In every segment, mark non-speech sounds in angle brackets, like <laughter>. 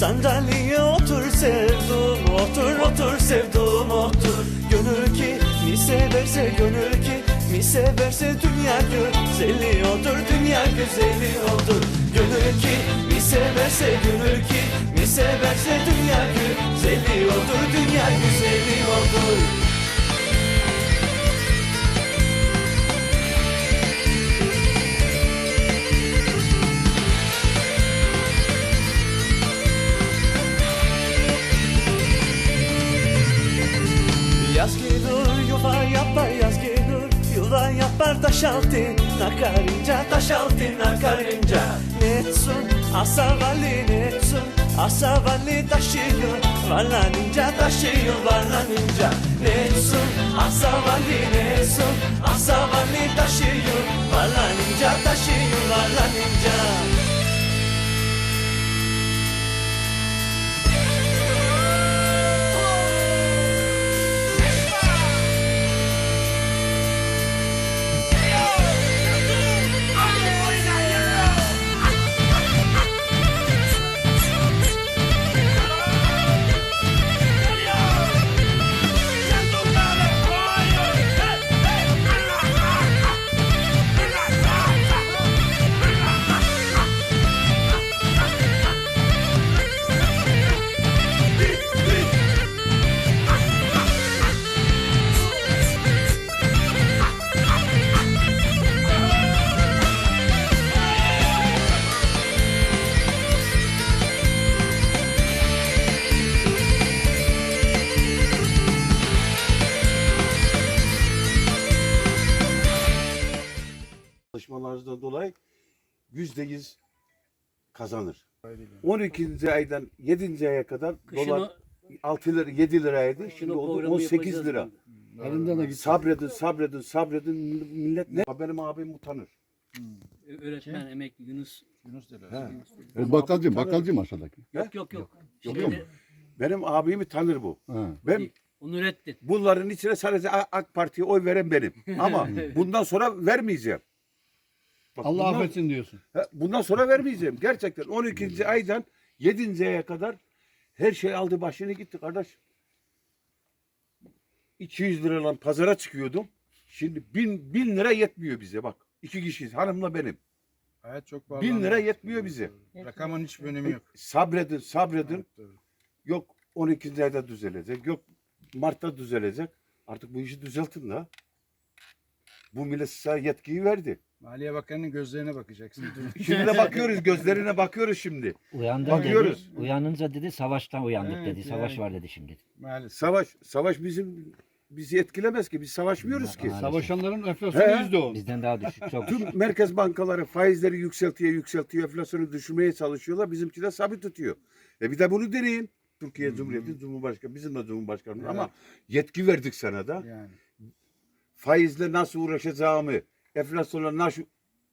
Kapıya sandalye otur sevdum otur otur sevdum otur. Gönül ki mi severse gönül ki mi severse dünya güzeli odur dünya güzeli odur. Gönül ki mi severse gönül ki mi severse dünya güzeli odur dünya güzeli Yapar taş altına karınca Taş altına karınca Ne etsin asavalli ne etsin Asavalli taşıyor Varlanınca taşıyor varlanınca Ne etsin asavalli ne etsin Asavalli taşıyor Varlanınca taşıyor yüzde yüz kazanır. 12. aydan 7. aya kadar Kışın dolar o- 6 lira 7 liraydı. Şimdi o oldu programı 18 yapacağız lira. Elinden de gitti. Sabredin, sabredin, sabredin. Millet ne? Benim abim utanır. Öğretmen emekli Yunus. Yunus dedi. He. O bakkalcı, bakkalcı mı aşağıdaki? Yok yok yok. Yok, Şimdi yok. Benim abimi tanır bu. Ha. Ben Onu reddet. bunların içine sadece A- AK Parti'ye oy veren benim. <laughs> Ama bundan sonra vermeyeceğim. Bak Allah bundan- affetsin diyorsun. He, Bundan sonra vermeyeceğim. Gerçekten 12. aydan 7. aya kadar her şey aldı başını gitti kardeş. 200 liradan pazara çıkıyordum. Şimdi 1000, 1000 lira yetmiyor bize bak. İki kişiyiz hanımla benim. Hayat çok pahalı. Bin lira yetmiyor bize. Rakamın hiçbir önemi yok. Sabredin sabredin. Evet. Yok 12. ayda düzelecek. Yok Mart'ta düzelecek. Artık bu işi düzeltin la. Bu millet size yetkiyi verdi. Maliye Bakanı'nın gözlerine bakacaksın. <laughs> Şimdi de bakıyoruz gözlerine bakıyoruz şimdi. Uyandı Bakıyoruz. dedi. Uyanınca dedi savaştan uyandık Evet, dedi. Savaş yani. var dedi şimdi. Maalesef. Savaş savaş bizim bizi etkilemez ki. Biz savaşmıyoruz ki. Maalesef. Savaşanların enflasyonu He. yüzde on. Bizden daha düşük çok. Tüm merkez bankaları faizleri yükseltiyor, yükseltiyor, enflasyonu düşürmeye çalışıyorlar. Bizimki de sabit tutuyor. E bir de bunu deneyin. Türkiye Cumhuriyeti Cumhurbaşkanı, bizim de Cumhurbaşkanımız Evet. ama yetki verdik sana da. Yani. Faizle nasıl uğraşacağımı, enflasyonla nasıl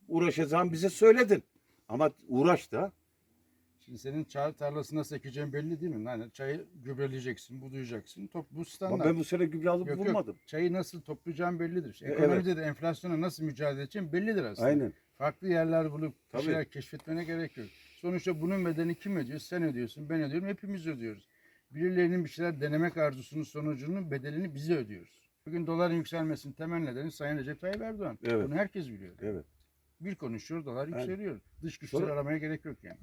uğraşacağımı bize söyledin. Ama uğraş da. Şimdi senin çay tarlasını nasıl ekeceğin belli değil mi? Yani çayı gübreleyeceksin, budayacaksın. Top, bu Ama standart. ben bu sene gübre alıp Yok, yok. vurmadım. Çayı nasıl toplayacağın bellidir. Evet. Ekonomide de enflasyona nasıl mücadele edeceğin bellidir aslında. Aynen. Farklı yerler bulup Tabii. şeyler keşfetmene gerek yok. Sonuçta bunun bedelini kim ödüyor? Sen ödüyorsun, ben ödüyorum, hepimiz ödüyoruz. Birilerinin bir şeyler denemek arzusunun sonucunun bedelini bize ödüyoruz. Bugün doların yükselmesinin temel nedeni Sayın Recep Tayyip Erdoğan. Evet. Bunu herkes biliyor. Evet. Bir konuşuyor, dolar yükseliyor. Dış güçleri Sonra- aramaya gerek yok yani.